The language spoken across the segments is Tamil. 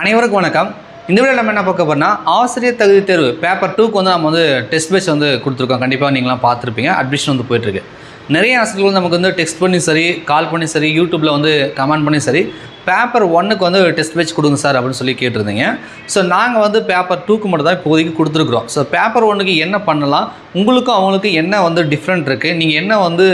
அனைவருக்கும் வணக்கம். இந்த வீடியோ நம்ம என்ன பார்க்க போறோம்னா ஆசிரியர் தகுதி தேர்வு பேப்பர் டூக்கு வந்து நம்ம வந்து டெஸ்ட் பேட்ச் வந்து கொடுத்துருக்கோம். கண்டிப்பாக நீங்களாம் பார்த்துருப்பீங்க. அட்மிஷன் வந்து போயிட்டுருக்கு. நிறைய ஆசிரியர்கள் வந்து நமக்கு வந்து டெக்ஸ்ட் பண்ணி சரி கால் பண்ணி சரி யூடியூப்பில் வந்து கமெண்ட் பண்ணி சரி பேப்பர் ஒன்னுக்கு வந்து டெஸ்ட் பேட்ச் கொடுங்க சார் அப்படின்னு சொல்லி கேட்டிருந்தீங்க. ஸோ நாங்கள் வந்து பேப்பர் டூக்கு மட்டும் தான் இப்போதைக்கு கொடுத்துருக்குறோம். ஸோ பேப்பர் ஒன்றுக்கு என்ன பண்ணலாம்? உங்களுக்கும் அவங்களுக்கும் என்ன வந்து டிஃப்ரெண்ட் இருக்குது நீங்கள் என்ன வந்து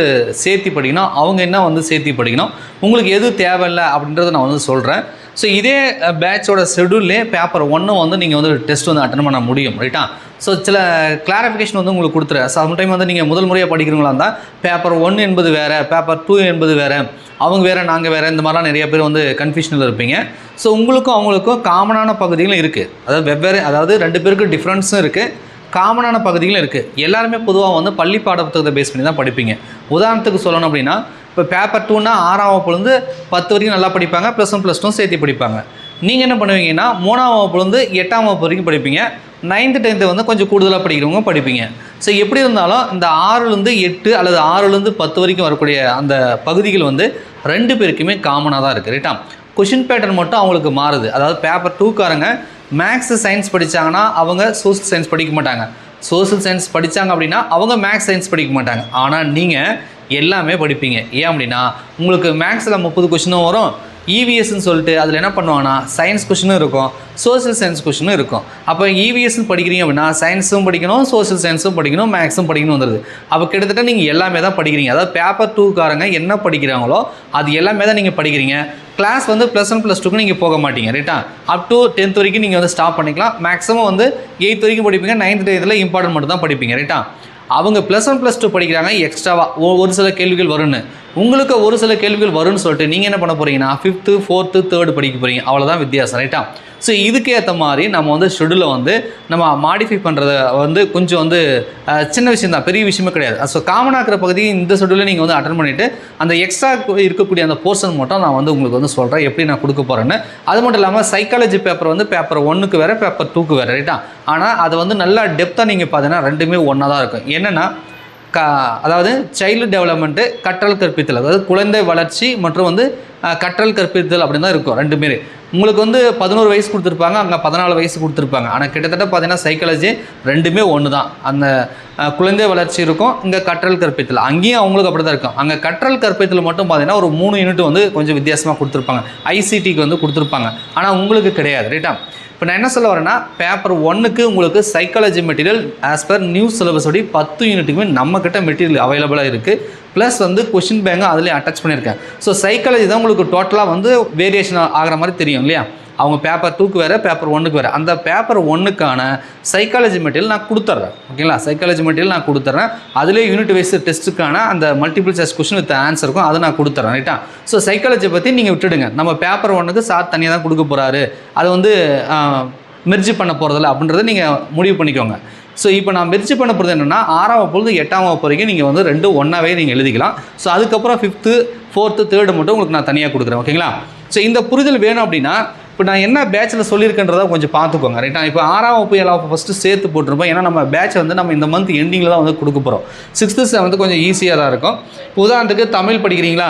சேர்த்தி படிக்கணும்? அவங்க என்ன வந்து சேர்த்தி படிக்கணும்? உங்களுக்கு எது தேவையில்லை அப்படின்றத நான் வந்து சொல்கிறேன் ஸோ இதே பேட்சோட ஷெடியூல்லே பேப்பர் ஒன்று வந்து நீங்கள் வந்து டெஸ்ட் வந்து அட்டன் பண்ண முடியும் ரைட்டா ஸோ சில கிளாரிஃபிகேஷன் வந்து உங்களுக்கு கொடுத்துறேன். சம்டைம் வந்து நீங்கள் முதல் முறையாக படிக்கிறவங்களா இருந்தால் பேப்பர் ஒன் என்பது வேறு பேப்பர் டூ என்பது வேறு அவங்க வேறு நாங்கள் வேறு இந்த மாதிரிலாம் நிறைய பேர் வந்து கன்ஃபியூஷனில் இருப்பீங்க. ஸோ உங்களுக்கும் அவங்களுக்கும் காமனான பகுதிகளும் இருக்குது அதாவது வெவ்வேறு அதாவது ரெண்டு பேருக்கும் டிஃப்ரென்ஸும் இருக்குது காமனான பகுதிகளும் இருக்குது எல்லாருமே பொதுவாக வந்து பள்ளி பாடப்புத்தகத்தை பேஸ் பண்ணி தான் படிப்பீங்க. உதாரணத்துக்கு சொல்லணும் அப்படின்னா இப்போ பேப்பர் டூனா ஆறாம் வகுப்புலேருந்து பத்து வரைக்கும் நல்லா படிப்பாங்க ப்ளஸ் ஒன் ப்ளஸ் டூ சேர்த்து படிப்பாங்க. நீங்கள் என்ன பண்ணுவீங்கன்னா மூணாம் வகுப்புலேருந்து எட்டாம் வகுப்பு வரைக்கும் படிப்பீங்க. நைன்த்து டென்த்து வந்து கொஞ்சம் கூடுதலாக படிக்கிறவங்க படிப்பீங்க. ஸோ எப்படி இருந்தாலும் இந்த ஆறுலேருந்து எட்டு அல்லது ஆறுலேருந்து பத்து வரைக்கும் வரக்கூடிய அந்த பகுதிகள் வந்து ரெண்டு பேருக்குமே காமனாக தான் இருக்குது ரைட்டா கொஷின் பேட்டர்ன் மட்டும் அவங்களுக்கு மாறுது. அதாவது பேப்பர் டூக்காரங்க மேக்ஸ் சயின்ஸ் படித்தாங்கன்னா அவங்க சோசியல் சயின்ஸ் படிக்க மாட்டாங்க. சோசியல் சயின்ஸ் படித்தாங்க அப்படின்னா அவங்க மேக்ஸ் சயின்ஸ் படிக்க மாட்டாங்க. ஆனால் நீங்கள் எல்லாமே படிப்பீங்க. ஏன் அப்படின்னா உங்களுக்கு மேக்ஸில் முப்பது கொஷினும் வரும். இவிஎஸ்ன்னு சொல்லிட்டு அதில் என்ன பண்ணுவாங்கன்னா சயின்ஸ் கொஷினும் இருக்கும். சோசியல் சயின்ஸ் கொஷினும் இருக்கும். அப்போ இவிஎஸ்ன்னு படிக்கிறீங்க அப்படின்னா சயின்ஸும் படிக்கணும் சோசியல் சயின்ஸும் படிக்கணும் மேக்ஸும் படிக்கணும் வந்துடுது அப்போ கிட்டத்தட்ட நீங்கள் எல்லாமே தான் படிக்கிறீங்க. அதாவது பேப்பர் டூக்காரங்க என்ன படிக்கிறாங்களோ அது எல்லாமே தான் நீங்கள் படிக்கிறீங்க. கிளாஸ் வந்து ப்ளஸ் ஒன் ப்ளஸ் டூக்கு நீங்கள் போக மாட்டீங்க. ரைட்டா அப் டு டென்த் வரைக்கும் நீங்கள் வந்து ஸ்டாப் பண்ணிக்கலாம். மேக்ஸிமம் வந்து எயித் வரைக்கும் படிப்பீங்க. நைன்த் டென்த்தில் இம்பார்ட்டன்ட் மட்டும் தான் படிப்பீங்க. ரைட்டா அவங்க ப்ளஸ் ஒன் ப்ளஸ் டூ படிக்கிறாங்க எக்ஸ்ட்ராவாக ஒரு சில கேள்விகள் வரும்னு. உங்களுக்கு ஒரு சில கேள்விகள் வரும்னு சொல்லிட்டு நீங்கள் என்ன பண்ண போகிறீங்கன்னா ஃபிஃப்த்து ஃபோர்த்து தேர்டு படிக்க போகிறீங்க அவ்வளோதான் வித்தியாசம் ரைட்டா ஸோ இதுக்கு ஏற்ற மாதிரி நம்ம வந்து ஷெடியூலை வந்து நம்ம மாடிஃபை பண்ணுறத வந்து கொஞ்சம் வந்து சின்ன விஷயம் தான் பெரிய விஷயமே கிடையாது. ஸோ காமனாக இருக்கிற பகுதி இந்த ஷெடியூலில் நீங்கள் வந்து அட்டன் பண்ணிவிட்டு அந்த எக்ஸ்ட்ரா இருக்கக்கூடிய அந்த போர்ஷன் மட்டும் நான் வந்து உங்களுக்கு வந்து சொல்கிறேன் எப்படி நான் கொடுக்க போகிறேன்னு அது மட்டும் இல்லாமல் சைக்காலஜி பேப்பர் வந்து பேப்பர் ஒன்றுக்கு வேறு பேப்பர் டூக்கு வேறு ரைட்டா ஆனால் அது வந்து நல்லா டெப்த்தாக நீங்கள் பார்த்தீங்கன்னா ரெண்டுமே ஒன்றா தான் இருக்கும். என்னென்னா க அதாவது சைல்டு டெவலப்மெண்ட்டு கற்றல் கற்பித்தல் அதாவது குழந்தை வளர்ச்சி மற்றும் வந்து கற்றல் கற்பித்தல் அப்படின்னு தான் இருக்கும் ரெண்டு பேர் உங்களுக்கு வந்து பதினோரு வயசு கொடுத்துருப்பாங்க அங்கே பதினாலு வயசு கொடுத்துருப்பாங்க. ஆனால் கிட்டத்தட்ட பார்த்தீங்கன்னா சைக்காலஜி ரெண்டுமே ஒன்று தான் அந்த குழந்தை வளர்ச்சி இருக்கும் இங்கே கற்றல் கற்பித்தல். அங்கேயும் அவங்களுக்கு அப்படி தான் இருக்கும். அங்கே கற்றல் கற்பித்தல் மட்டும் பார்த்தீங்கன்னா ஒரு மூணு யூனிட் வந்து கொஞ்சம் வித்தியாசமாக கொடுத்துருப்பாங்க. ஐசிடிக்கு வந்து கொடுத்துருப்பாங்க. ஆனால் உங்களுக்கு கிடையாது ரைட்டா இப்போ நான் என்ன சொல்ல வரேன்னா பேப்பர் ஒன்றுக்கு உங்களுக்கு psychology material as per new syllabus படி பத்து யூனிட்டுக்குமே நம்மக்கிட்ட மெட்டீரியல் அவைலபிளாக இருக்குது ப்ளஸ் வந்து கொஷின் பேங்கும் அதிலே அட்டாச் பண்ணியிருக்கேன். ஸோ சைக்காலஜி தான் உங்களுக்கு டோட்டலாக வந்து வேரியேஷன் ஆகிற மாதிரி தெரியும் இல்லையா? அவங்க பேப்பர் டூக்கு வேறு பேப்பர் ஒன்றுக்கு வேறு. அந்த பேப்பர் ஒன்றுக்கான சைக்காலஜி மெட்டீரியல் நான் கொடுத்துட்றேன் ஓகேங்களா? சைக்காலஜி மெட்டீரியல் நான் கொடுத்துட்றேன் அதிலே யூனிட் வைஸ் டெஸ்ட்டுக்கான அந்த multiple choice question with answer இருக்கும். அதை நான் கொடுத்துட்றேன் ரைட்டா ஸோ சைக்காலஜி பற்றி நீங்கள் விட்டுடுங்க. நம்ம பேப்பர் ஒன்றுக்கு சார் தனியாக தான் கொடுக்க போகிறாரு அது வந்து மெர்ஜி பண்ண போகிறதில்ல அப்படின்றத நீங்கள் முடிவு பண்ணிக்கோங்க. ஸோ இப்போ நான் மெர்ஜி பண்ண போகிறது என்னென்னா ஆறாம் வகுப்புலேருந்து எட்டாம் வகுப்பு வரைக்கும் நீங்கள் வந்து ரெண்டு ஒன்றாவே நீங்கள் எழுதிக்கலாம். ஸோ அதுக்கப்புறம் ஃபிஃப்த்து ஃபோர்த்து தேர்டு மட்டும் உங்களுக்கு நான் தனியாக கொடுக்குறேன். ஓகேங்களா? ஸோ இந்த புரிதல் வேணும் அப்படின்னா இப்போ நான் என்ன பேட்சில் சொல்லியிருக்கேன்றதை கொஞ்சம் பார்த்துக்கோங்க ரைட்டா இப்போ ஆறாம் வகுப்பு ஏழாம் வகுப்பு ஃபஸ்ட்டு சேர்த்து போட்டிருப்போம். ஏன்னா நம்ம பேட்ச் வந்து நம்ம இந்த மந்த் எண்டிங்கில் தான் வந்து கொடுக்க போகிறோம் சிக்ஸ்த்து செவன்த்து கொஞ்சம் ஈஸியாக தான் இருக்கும். இப்போ உதாரணத்துக்கு தமிழ் படிக்கிறீங்களா?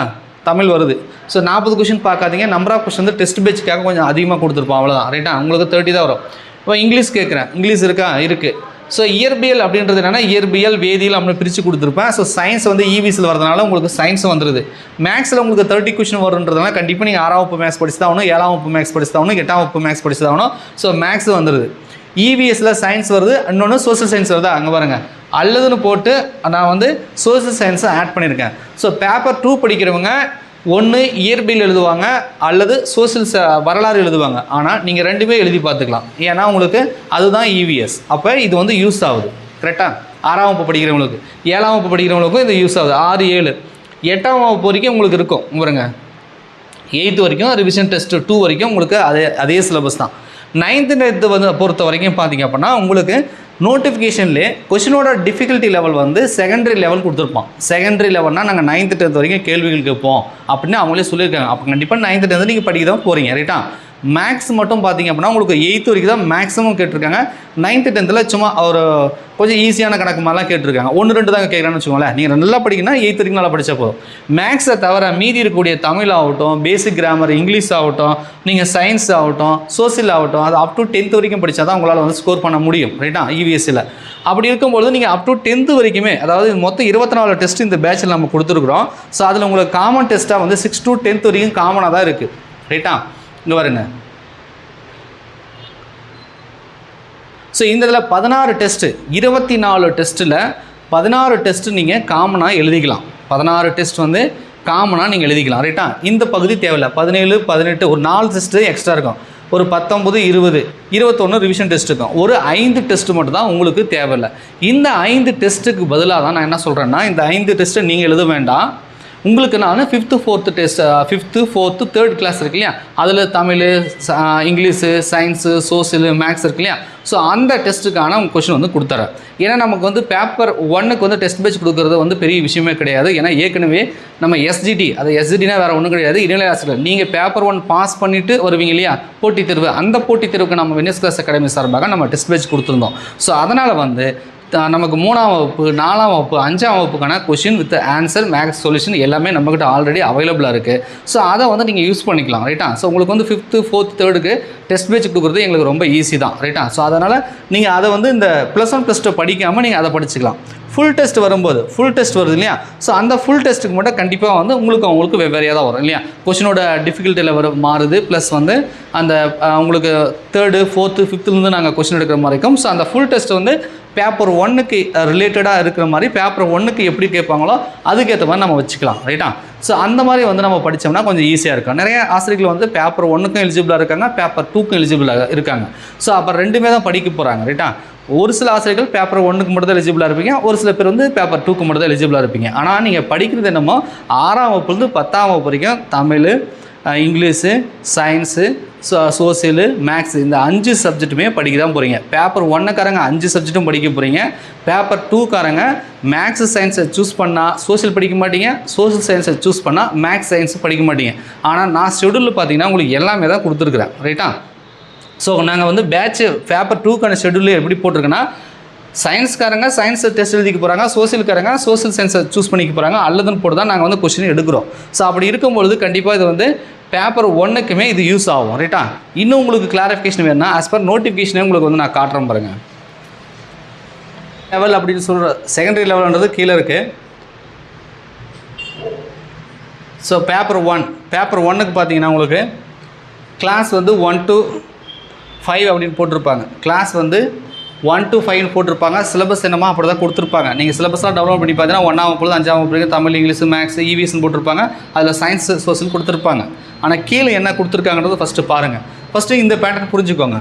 தமிழ் வருது. ஸோ நாற்பது கொஷின் பார்க்காதீங்க. நம்பர் ஆஃப் கொஷின் வந்து டெஸ்ட் பேட்சுக்காக கொஞ்சம் அதிகமாக கொடுத்துருப்போம். அவ்வளோதான் ரைட்டா உங்களுக்கு தேர்ட்டி தான் வரும். இப்போ இங்கிலீஷ் கேட்குறேன். இங்கிலீஷ் இருக்கா? இருக்குது ஸோ இயற்பியல் அப்படின்றது என்னென்னா இயற்பியல் வேதியியல் அப்படின்னு பிரித்து கொடுத்துருப்பேன். ஸோ சயின்ஸ் வந்து இவிஸில் வரதுனால உங்களுக்கு சயின்ஸும் வந்துடுது மேக்ஸில் உங்களுக்கு தேர்ட்டி கொஷின் வருன்றதுனால கண்டிப்பாக நீங்கள் ஆறாம் வகுப்பு மேக்ஸ் படிச்சு தான் ஆகணும் ஏழாம் வகுப்பு மேக்ஸ் படிச்சு தான் ஆகணும் எட்டாம் வகுப்பு மேக்ஸ் படிச்சு தான் ஆகணும் ஸோ மேக்ஸ் வந்துடுது இவிஎஸில் சயின்ஸ் வருது இன்னொன்று சோசியல் சயின்ஸ் வருது? அங்கே பாருங்கள் அல்லதுன்னு போட்டு நான் வந்து சோசியல் சயின்ஸை ஆட் பண்ணியிருக்கேன். ஸோ பேப்பர் டூ படிக்கிறவங்க ஒன்று இயற்பியல் எழுதுவாங்க அல்லது சோஷியல் ச வரலாறு எழுதுவாங்க. ஆனால் நீங்கள் ரெண்டுமே எழுதி பார்த்துக்கலாம். ஏன்னா உங்களுக்கு அதுதான் இவிஎஸ் அப்போ இது வந்து யூஸ் ஆகுது. கரெக்டாக ஆறாம் வகுப்பு படிக்கிறவங்களுக்கு. ஏழாம் வகுப்பு படிக்கிறவங்களுக்கும் இது யூஸ் ஆகுது. ஆறு ஏழு. எட்டாம் வகுப்பு வரைக்கும் உங்களுக்கு இருக்கும். பாருங்க. எயித்து வரைக்கும் ரிவிஷன் டெஸ்ட்டு டூ வரைக்கும் உங்களுக்கு அதே அதே சிலபஸ் தான். நைன்த்து டென்த்து வந்து பொறுத்த வரைக்கும் பார்த்தீங்க அப்படின்னா உங்களுக்கு நோட்டிஃபிகேஷன்லேயே கொஷினோட டிஃபிகல்ட்டி லெவல் வந்து செகண்டரி லெவல் கொடுத்துருப்போம் செகண்டரி லெவல்னால் நாங்கள் நைன்த்து டென்த் வரைக்கும் கேள்விகள் கேட்போம் அப்படின்னு அவங்களே சொல்லியிருக்காங்க. அப்போ கண்டிப்பாக நைன்த்து டென்த்து நீங்கள் படிக்க தான் போகிறீங்க ரைட்டா மேக்ஸ் மட்டும் பார்த்தீங்க அப்படின்னா உங்களுக்கு எயித்து வரைக்கும் தான் மேக்ஸிமம் கேட்டிருக்காங்க. நைன்த்து டென்த்தில் சும்மா ஒரு கொஞ்சம் ஈஸியான கணக்கு மாதிரிலாம் கேட்டிருக்காங்க. ஒன்று ரெண்டு தான் கேட்குறான்னு வச்சுக்கோங்களேன். நீங்கள் நல்லா படிக்கணும்னா எயித்து வரைக்கும் நல்லா படித்தா போதும். மேக்ஸை தவிர மீதி இருக்கக்கூடிய தமிழ் ஆகட்டும் பேசிக் கிராமர் இங்கிலீஷ் ஆகட்டும் நீங்கள் சயின்ஸ் ஆகட்டும் சோசியல் ஆகட்டும் அது அப் டு டென்த் வரைக்கும் படித்தா தான் உங்களால் வந்து ஸ்கோர் பண்ண முடியும். ரைட்டா இவிஎஸ்சியில் அப்படி இருக்கும்பொழுது நீங்கள் அப் டு டென்த்து வரைக்குமே அதாவது மொத்தம் இருபத்தி நாலு டெஸ்ட் இந்த பேட்சில் நம்ம கொடுத்துருக்குறோம். ஸோ அதில் உங்களுக்கு காமன் டெஸ்ட்டாக வந்து சிக்ஸ் டு டென்த் வரைக்கும் காமனாக தான் இருக்குது ரைட்டா இங்கே வருங்க ஸோ இந்த இதில் பதினாறு டெஸ்ட்டு இருபத்தி நாலு டெஸ்ட்டில் பதினாறு டெஸ்ட்டு நீங்கள் காமனாக எழுதிக்கலாம். பதினாறு டெஸ்ட் வந்து காமனாக நீங்கள் எழுதிக்கலாம். ரைட்டா இந்த பகுதி தேவையில்லை. பதினேழு பதினெட்டு ஒரு நாலு டெஸ்ட்டு எக்ஸ்ட்ரா இருக்கும். ஒரு பத்தொம்பது இருபது இருபத்தொன்று ரிவிஷன் டெஸ்ட் இருக்கும். ஒரு ஐந்து டெஸ்ட் மட்டும் தான் உங்களுக்கு தேவையில்லை. இந்த ஐந்து டெஸ்ட்டுக்கு பதிலாக தான் நான் என்ன சொல்கிறேன்னா இந்த ஐந்து டெஸ்ட்டை நீங்கள் எழுத வேண்டாம். உங்களுக்கு நான் fifth fourth test fifth fourth third class இருக்கு இல்லையா? அதில் Tamil English science social maths இருக்கு இல்லையா? ஸோ அந்த டெஸ்ட்டுக்கான கொஷின் வந்து கொடுத்துறேன் ஏன்னா நமக்கு வந்து பேப்பர் ஒன்னுக்கு வந்து டெஸ்ட் பேட்ச் கொடுக்குறது வந்து பெரிய விஷயமே கிடையாது. ஏன்னா ஏற்கனவே நம்ம எஸ்ஜிடி அது எஸ்ஜிடினா வேறு ஒன்றும் கிடையாது. இடைநிலை ஆசிரியர். நீங்கள் பேப்பர் ஒன் பாஸ் பண்ணிவிட்டு வருவீங்க இல்லையா? போட்டித் தேர்வு. அந்த போட்டித் தேர்வுக்கு நம்ம வெனிஸ் கிளாஸ் அகாடமி சார்பாக நம்ம டெஸ்ட் பேஜ் கொடுத்துருந்தோம். ஸோ அதனால் வந்து நமக்கு மூணாம் வகுப்பு நாலாம் வகுப்பு அஞ்சாம் வகுப்புக்கான question with answer maths solution எல்லாமே நம்மக்கிட்ட ஆல்ரெடி அவைலபிளாக இருக்குது ஸோ அதை வந்து நீங்கள் யூஸ் பண்ணிக்கலாம் ரைட்டா ஸோ உங்களுக்கு வந்து ஃபிஃப்த்து ஃபோர்த் தேர்டுக்கு டெஸ்ட் பேஜ் கொடுக்குறது எங்களுக்கு ரொம்ப ஈஸி தான் ரைட்டா ஸோ அதனால் நீங்கள் அதை வந்து இந்த ப்ளஸ் ஒன் ப்ளஸ் டூ படிக்காமல் நீங்கள் அதை படிச்சுக்கலாம். ஃபுல் டெஸ்ட் வரும்போது ஃபுல் டெஸ்ட் வருது இல்லையா? ஸோ அந்த ஃபுல் டெஸ்ட்டுக்கு மட்டும் கண்டிப்பாக வந்து உங்களுக்கு அவங்களுக்கு வெவ்வேறையாக தான் வரும் இல்லையா? கொஷினோட டிஃபிகல்ட்டி லெவல் மாறுது ப்ளஸ் வந்து அந்த உங்களுக்கு தேர்டு ஃபோர்த்து ஃபிஃப்த்துலேருந்து நாங்கள் கொஷின் எடுக்கிற மாதிரி இருக்கும். ஸோ அந்த ஃபுல் டெஸ்ட் வந்து பேப்பர் ஒன்னுக்கு ரிலேட்டடாக இருக்கிற மாதிரி பேப்பர் ஒன்னுக்கு எப்படி கேட்பாங்களோ அதுக்கேற்ற மாதிரி நம்ம வச்சுக்கலாம் ரைட்டா ஸோ அந்த மாதிரி வந்து நம்ம படித்தோம்னா கொஞ்சம் ஈஸியாக இருக்கும். நிறைய ஆசிரியர்கள் வந்து பேப்பர் ஒன்றுக்கும் எலிஜிபிளாக இருக்காங்க பேப்பர் டூக்கும் எலிஜிபிளாக இருக்காங்க. ஸோ அப்போ ரெண்டுமே தான் படிக்க போகிறாங்க ரைட்டா ஒரு சில ஆசிரியர்கள் பேப்பர் ஒன்றுக்கு மட்டும் தான் எலிஜிபிளாக இருப்பீங்க ஒரு சில பேர் வந்து பேப்பர் டூக்கு மட்டும் தான் எலிஜிபிளாக இருப்பீங்க. ஆனால் நீங்கள் படிக்கிறது என்னமோ ஆறாம் வகுப்புலேருந்து பத்தாம் வகுப்பு வரைக்கும் Tamil English science so social maths இந்த அஞ்சு சப்ஜெக்ட்டுமே படிக்க தான் போகிறீங்க பேப்பர் ஒன்னுக்காரங்க அஞ்சு சப்ஜெக்ட்டும் படிக்க போகிறீங்க பேப்பர் டூக்காரங்க மேக்ஸ் சயின்ஸை சூஸ் பண்ணால் சோசியல் படிக்க மாட்டீங்க. சோஷியல் சயின்ஸை சூஸ் பண்ணால் மேக்ஸ் சயின்ஸ் படிக்க மாட்டீங்க. ஆனால் நான் ஷெடியூலில் பார்த்தீங்கன்னா உங்களுக்கு எல்லாமே தான் கொடுத்துருக்குறேன். ரைட்டா ஸோ நாங்கள் வந்து பேட்ச்சு பேப்பர் டூக்கான ஷெடியூல் எப்படி போட்டிருக்கேன்னா சயின்ஸ்காரங்க சயின்ஸ் டெஸ்ட் எழுதிக்க போகிறாங்க சோசியல்காரங்க சோஷியல் சயின்ஸை சூஸ் பண்ணிக்க போகிறாங்க அல்லதுன்னு போட்டு தான் நாங்கள் வந்து கொஸ்டின் எடுக்கிறோம். ஸோ அப்படி இருக்கும்பொழுது கண்டிப்பாக இது வந்து பேப்பர் ஒன்றுக்குமே இது யூஸ் ஆகும் ரைட்டா இன்னும் உங்களுக்கு கிளாரிஃபிகேஷன் வேணும்னா ஆஸ் பர் நோட்டிஃபிகேஷனே உங்களுக்கு வந்து நான் காட்டுறேன் பாருங்கள் லெவல் அப்படின்னு சொல்கிற செகண்டரி லெவல்ன்றது கீழே இருக்குது ஸோ பேப்பர் ஒன் பேப்பர் ஒன்னுக்கு பார்த்தீங்கன்னா உங்களுக்கு கிளாஸ் வந்து ஒன் டு ஃபைவ் அப்படின்னு போட்டிருப்பாங்க. கிளாஸ் வந்து ஒன் டு ஃபைவ்னு போட்டிருப்பாங்க. சிலபஸ் என்னமோ அப்படி தான் கொடுத்துருப்பாங்க நீங்கள் சிலபஸ்லாம் டவுன்லோட் பண்ணி பார்த்தீங்கன்னா ஒன்றாம் வகுப்புல அஞ்சாம் வகுப்பு தமிழ் இங்கிலீஷ் மேக்ஸ் இவிஎஸ்னு போட்டிருப்பாங்க. அதில் சயின்ஸ் சோசியல் கொடுத்துருப்பாங்க. ஆனால் கீழே என்ன கொடுத்துருக்காங்கன்றது ஃபஸ்ட்டு பாருங்கள் ஃபஸ்ட்டு இந்த பேட்டர்ன் புரிஞ்சுக்கோங்க.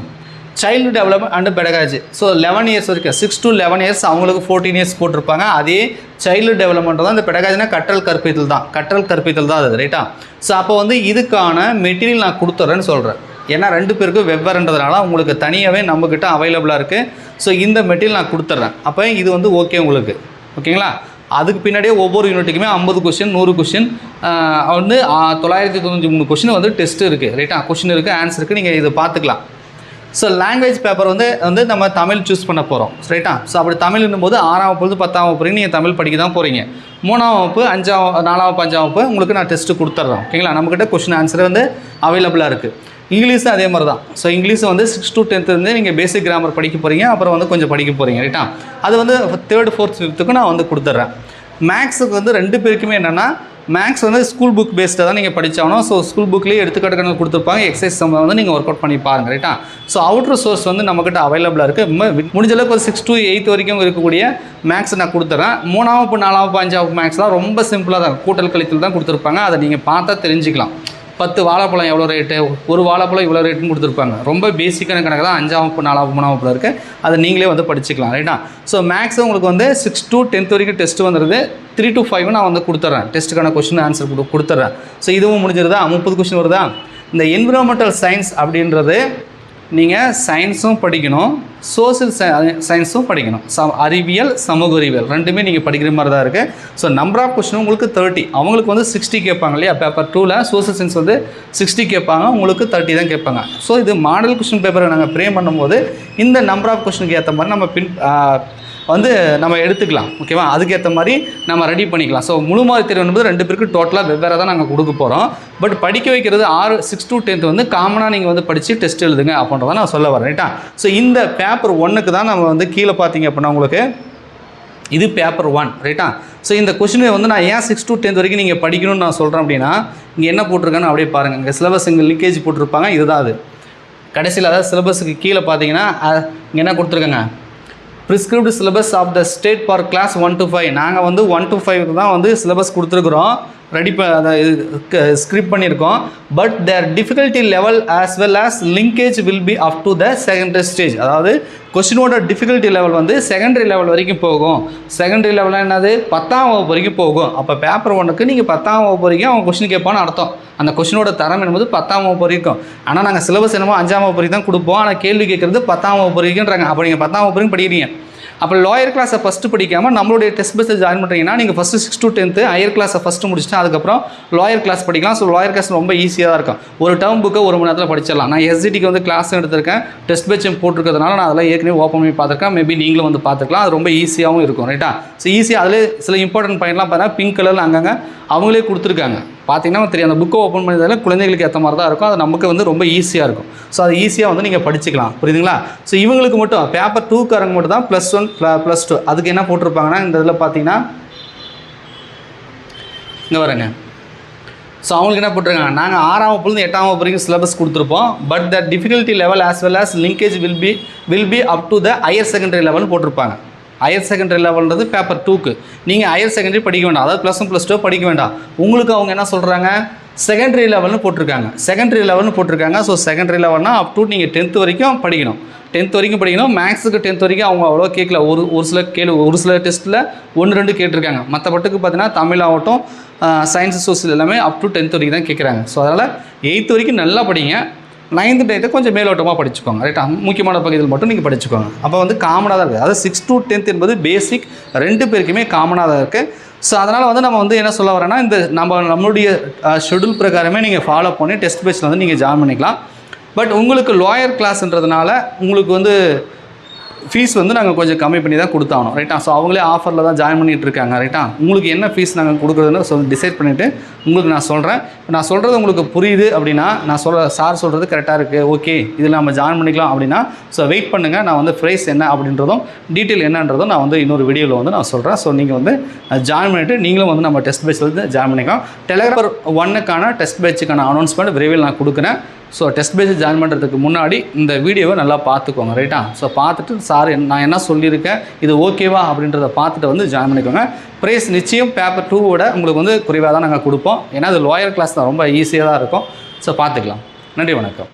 Child development and pedagogy so eleven years வரைக்கும் சிக்ஸ் டு லெவன் இயர்ஸ் அவங்களுக்கு ஃபோர்டீன் இயர்ஸ் போட்டிருப்பாங்க. அதே சைல்டு டெவலப்மெண்ட் தான் இந்த பெடகாஜினா கற்றல் கற்பித்தல் தான். கற்றல் கற்பித்தல் தான் அது ரைட்டா ஸோ அப்போ வந்து இதுக்கான மெட்டீரியல் நான் கொடுத்துட்றேன்னு சொல்கிறேன் ஏன்னா ரெண்டு பேருக்கும் வெவ்வேறுன்றதுனால உங்களுக்கு தனியாகவே நம்மக்கிட்ட அவைலபிளாக இருக்குது ஸோ இந்த மெட்டீரியல் நான் கொடுத்துட்றேன். அப்போ இது வந்து ஓகே உங்களுக்கு. ஓகேங்களா அதுக்கு பின்னாடியே ஒவ்வொரு யூனிட்டுக்குமே ஐம்பது கொஷின் நூறு கொஷின் வந்து தொள்ளாயிரத்தி தொண்ணூற்றி மூணு கொஷின் வந்து டெஸ்ட் இருக்குது ரைட்டா கொஷின் இருக்குது ஆன்சர் இருக்குது நீங்கள் இதை பார்த்துக்கலாம். ஸோ லாங்குவேஜ் பேப்பர் வந்து வந்து நம்ம தமிழ் சூஸ் பண்ண போகிறோம் ரைட்டா ஸோ அப்படி தமிழ்னும் போது ஆறாம் வகுப்பு பத்தாம் வகுப்பு நீங்கள் தமிழ் படிக்க தான் போகிறீங்க மூணாம் வகுப்பு அஞ்சாம் நாலாம் வகுப்பு அஞ்சாம் வகுப்பு உங்களுக்கு நான் டெஸ்ட்டு கொடுத்துட்றோம் ஓகேங்களா நம்மக்கிட்ட கொஷின் ஆன்சர் வந்து அவைலபிளாக இருக்குது இங்கிலீஷும் அதே மாதிரி தான் ஸோ இங்கிலீஷும் வந்து சிக்ஸ் டு டென்த்துலேருந்து நீங்கள் பேசிக் கிராமர் படிக்க போகிறீங்க அப்புறம் வந்து கொஞ்சம் படிக்க போகிறீங்க ரைட்டா அது வந்து தேர்ட் ஃபோர்த் ஃபிஃப்த்துக்கு நான் வந்து கொடுத்துட்றேன் மேக்ஸுக்கு வந்து ரெண்டு பேருக்குமே என்னென்னா மேக்ஸ் வந்து ஸ்கூல் புக் பேஸ்டாக தான் நீங்கள் படித்தாகணும் ஸோ ஸ்கூல் புக்லேயே எடுத்துக்காட்டுகள் கொடுத்துருப்பாங்க. எக்ஸசைஸ் வந்து நீங்கள் ஒர்க் அவுட் பண்ணி பாருங்க ரைட்டா ஸோ அவுட்ரு சோர்ஸ் வந்து நம்மக்கிட்ட அவைலபிளாக இருக்குது முடிஞ்ச அளவுக்கு ஒரு சிக்ஸ் டு எயித் வரைக்கும் இருக்கக்கூடிய மேக்ஸ் நான் கொடுத்துறேன். மூணாவது நாலாவது அஞ்சாவது மேக்ஸ்லாம் ரொம்ப சிம்பிளாக தான் கூட்டல் கழித்தல் தான் கொடுத்துருப்பாங்க. அதை நீங்கள் பார்த்தா தெரிஞ்சுக்கலாம். பத்து வாழைப்பழம் எவ்வளோ ரேட்டு ஒரு வாழைப்பழம் இவ்வளோ ரேட்டுன்னு கொடுத்துருப்பாங்க. ரொம்ப பேசிக்கான கணக்கு தான் அஞ்சாம் வகுப்பு நாலாம் வகுப்பு மூணாம் வகுப்புல இருக்குது அதை நீங்களே வந்து படிச்சுக்கலாம் ரைட்டா ஸோ மேக்ஸ் உங்களுக்கு வந்து சிக்ஸ் டு டென்த் வரைக்கும் டெஸ்ட் வந்துடுது த்ரீ டு ஃபைவ் நான் வந்து கொடுத்துட்றேன் டெஸ்ட்டுக்கான கொஷின் ஆன்சர் கொடு கொடுத்துட்றேன் ஸோ இதுவும் முடிஞ்சிருதா? முப்பது கொஷின் வருதா? இந்த என்விரான்மெண்டல் சயின்ஸ் அப்படின்றது நீங்கள் சயின்ஸும் படிக்கணும். சோசியல் சயின்ஸும் படிக்கணும். ச அறிவியல் சமூக அறிவியல் ரெண்டுமே நீங்கள் படிக்கிற மாதிரி தான் இருக்குது ஸோ நம்பர் ஆஃப் கொஸ்டின் உங்களுக்கு தேர்ட்டி அவங்களுக்கு வந்து சிக்ஸ்டி கேட்பாங்க இல்லையா? பேப்பர் டூவில் சோசியல் சயின்ஸ் வந்து சிக்ஸ்டி கேட்பாங்க உங்களுக்கு தேர்ட்டி தான் கேட்பாங்க. ஸோ இது மாடல் கொஸ்டின் பேப்பரை நாங்கள் ப்ரே பண்ணும்போது இந்த நம்பர் ஆஃப் கொஸ்டினுக்கு ஏற்ற மாதிரி நம்ம பின் வந்து நம்ம எடுத்துக்கலாம் ஓகேவா அதுக்கேற்ற மாதிரி நம்ம ரெடி பண்ணிக்கலாம். ஸோ முழு மாதிரி தேர்வு என்பது ரெண்டு பேருக்கு டோட்டலாக வெவ்வேறு தான் நாங்கள் கொடுக்க போகிறோம் பட் படிக்க வைக்கிறது ஆறு சிக்ஸ் டு டென்த் வந்து காமனாக நீங்கள் வந்து படித்து டெஸ்ட் எழுதுங்க அப்படின்றத நான் சொல்ல வரேன் ரைட்டா ஸோ இந்த பேப்பர் ஒன்றுக்கு தான் நம்ம வந்து கீழே பார்த்தீங்க அப்படின்னா உங்களுக்கு இது பேப்பர் ஒன் ரைட்டா ஸோ இந்த கொஷினை வந்து நான் ஏன் சிக்ஸ் டு டென்த் வரைக்கும் நீங்கள் படிக்கணும்னு நான் சொல்கிறேன் அப்படின்னா இங்கே என்ன போட்டிருக்கேன்னு அப்படியே பாருங்கள் இங்கே சிலபஸ் இங்கே லீக்கேஜ் போட்டிருப்பாங்க இதுதான் அது. கடைசியில் அதாவது சிலபஸுக்கு கீழே பார்த்தீங்கன்னா இங்கே என்ன கொடுத்துருக்காங்க? Prescribed syllabus of the state for class one to five நாங்கள் வந்து ஒன் டு ஃபைவ்க்கு தான் வந்து சிலபஸ் கொடுத்துருக்குறோம். ரெடி அதை ஸ்கிரிப்ட் பண்ணியிருக்கோம். But their difficulty level as well as linkage will be up to the secondary stage அதாவது கொஸ்டினோட டிஃபிகல்ட்டி லெவல் வந்து செகண்டரி லெவல் வரைக்கும் போகும். செகண்டரி லெவலில் என்னது? பத்தாம் வகுப்பு வரைக்கும் போகும். அப்போ பேப்பர் ஒன்றுக்கு நீங்கள் பத்தாம் வகுப்பு வரைக்கும் அவங்க கொஸ்டின் கேட்பான்னு அர்த்தம். அந்த கொஸ்டினோட தரம் என்பது பத்தாம் வகுப்பு வரைக்கும். ஆனால் நாங்கள் சிலபஸ் என்னமோ அஞ்சாம் வகுப்பு வரைக்கும் தான் கொடுப்போம். ஆனால் கேள்வி கேட்குறது பத்தாம் வகுப்பு வரைக்கும்ன்றாங்க. அப்போ நீங்கள் பத்தாம் வகுப்பு வரைக்கும் படிக்கிறீங்க. அப்போ லோயர் கிளாஸை ஃபஸ்ட்டு படிக்காமல் நம்மளுடைய டெஸ்ட் பஸ்ஸில் ஜாயின் பண்ணுறீங்கன்னா நீங்கள் first six to tenth higher கிளாஸை ஃபஸ்ட்டு முடிச்சுட்டு அதுக்கப்புறம் லோயர் கிளாஸ் படிக்கலாம். ஸோ லோயர் கிளாஸ் ரொம்ப ஈஸியாக தான் இருக்கும். ஒரு டேர்ம் புக்கை ஒரு மணி நேரத்தில் படிச்சிடலாம். நான் எஸ்டிக்கு வந்து கிளாஸ் எடுத்திருக்கேன். டெஸ்ட் பேச்சும் போட்டிருக்கிறதுனால நான் அதெல்லாம் ஏற்கனவே ஓப்பன் பண்ணி பார்த்துருக்கேன். மேபி நீங்களும் வந்து பார்த்துக்கலாம். அது ரொம்ப ஈஸியாகவும் இருக்கும் ரைட்டா ஸோ ஈஸியாக அதில் சில இம்பார்ட்டன்ட் பாயிண்ட்லாம் பார்த்தீங்கன்னா பிங்க் கலரில் அங்கங்கே அவங்களே கொடுத்துருக்காங்க. பார்த்தீங்கன்னா தெரியும் அந்த புக்கை ஓப்பன் பண்ணதால குழந்தைகளுக்கு ஏற்ற மாதிரி தான் இருக்கும். அது நமக்கு வந்து ரொம்ப ஈஸியாக இருக்கும். ஸோ அது ஈஸியாக வந்து நீங்கள் படிச்சுக்கலாம். புரியுதுங்களா? ஸோ இவங்களுக்கு மட்டும் பேப்பர் டூக்காரங்க மட்டும் தான் ப்ளஸ் ஒன் ப்ளஸ் டூ அதுக்கு என்ன போட்டிருப்பாங்கன்னா இந்த இதில் பார்த்தீங்கன்னா இங்கே வரேங்க ஸோ அவங்களுக்கு என்ன போட்டிருக்காங்க நாங்கள் ஆறாம் வகுப்புலேருந்து எட்டாம் வகுப்பு வரைக்கும் சிலபஸ் கொடுத்துருப்போம். But the difficulty level as well as linkage will be will be up to the higher secondary லெவல்னு போட்டிருப்பாங்க. ஹையர் செகண்டரி லெவல்ன்றது பேப்பர் டூக்கு நீங்கள் ஹையர் செகண்டரி படிக்க வேண்டாம். அதாவது ப்ளஸ் ஒன் ப்ளஸ் டூ படிக்க வேண்டாம். உங்களுக்கு அவங்க என்ன சொல்கிறாங்க செகண்டரி லெவல்னு போட்டிருக்காங்க. செகண்டரி லெவல்னு போட்டிருக்காங்க. ஸோ செகண்டரி லெவல்னா அப் டு நீங்கள் டென்த் வரைக்கும் படிக்கணும். டென்த் வரைக்கும் படிக்கணும். மேக்ஸுக்கு டென்த் வரைக்கும் அவங்க அவ்வளோ கேட்கல. ஒரு ஒரு சில கேள்வி ஒரு சில டெஸ்ட்டில் ஒன்று ரெண்டு கேட்டிருக்காங்க. மற்ற பட்டுக்கு பார்த்தீங்கன்னா தமிழ் ஆகட்டும் சயின்ஸ் சோசியல் எல்லாமே அப் டு டென்த் வரைக்கும் தான் கேட்குறாங்க ஸோ அதனால் எயித்து வரைக்கும் நல்லா படிங்க. நைன்த் டேட்டை கொஞ்சம் மேலோட்டமாக படிச்சுக்கோங்க ரைட்டா முக்கியமான பகுதியில் மட்டும் நீங்கள் படிச்சுக்கோங்க. அப்போ வந்து காமனாக தான் இருக்குது அதாவது சிக்ஸ் டு டென்த் என்பது பேசிக் ரெண்டு பேருக்குமே காமனாக தான் இருக்குது ஸோ அதனால் வந்து நம்ம வந்து என்ன சொல்ல வரேன்னா இந்த நம்ம நம்மளுடைய ஷெடியூல் பிரகாரமே நீங்கள் ஃபாலோ பண்ணி டெஸ்ட் பேஸில் வந்து நீங்கள் ஜாயின் பண்ணிக்கலாம். பட் உங்களுக்கு லாயர் கிளாஸ்ன்றதுனால உங்களுக்கு வந்து ஃபீஸ் வந்து நாங்கள் கொஞ்சம் கம்மி பண்ணி தான் கொடுத்தாகணும். ரைட்டா ஸோ அவங்களே ஆஃபரில் தான் ஜாயின் பண்ணிட்டு இருக்காங்க. ரைட்டா உங்களுக்கு என்ன ஃபீஸ் நாங்கள் கொடுக்குறதுன்னு சொல்லி டிசைட் பண்ணிவிட்டு உங்களுக்கு நான் சொல்கிறேன் நான் சொல்கிறது உங்களுக்கு புரியுது அப்படின்னா நான் சொல்கிற சார் சொல்கிறது கரெக்டாக இருக்குது ஓகே இதில் நம்ம ஜாயின் பண்ணிக்கலாம் அப்படின்னா ஸோ வெயிட் பண்ணுங்கள் நான் வந்து ப்ரைஸ் என்ன அப்படின்றதும் டீட்டெயில் என்னன்றதும் நான் வந்து இன்னொரு வீடியோவில் வந்து நான் சொல்கிறேன் ஸோ நீங்கள் வந்து ஜாயின் பண்ணிவிட்டு நீங்களும் வந்து நம்ம டெஸ்ட் பேட்சில் வந்து ஜாயின் பண்ணிக்கலாம். டெலகிராஃபர் ஒன்னுக்கான டெஸ்ட் பேட்சுக்கான அனௌன்ஸ்மெண்ட் விரைவில் நான் கொடுக்குறேன். ஸோ டெஸ்ட் பேஸ் ஜாயின் பண்ணுறதுக்கு முன்னாடி இந்த வீடியோவை நல்லா பார்த்துக்கோங்க ரைட்டா ஸோ பார்த்துட்டு சார் நான் என்ன சொல்லியிருக்கேன்? இது ஓகேவா அப்படின்றத பார்த்துட்டு வந்து ஜாயின் பண்ணிக்கோங்க. ப்ரைஸ் நிச்சயம் பேப்பர் டூவோட உங்களுக்கு வந்து குறைவாக தான் நாங்கள் கொடுப்போம். ஏன்னா அது லோயர் கிளாஸ் தான். ரொம்ப ஈஸியாக தான் இருக்கும். ஸோ பார்த்துக்கலாம். நன்றி வணக்கம்.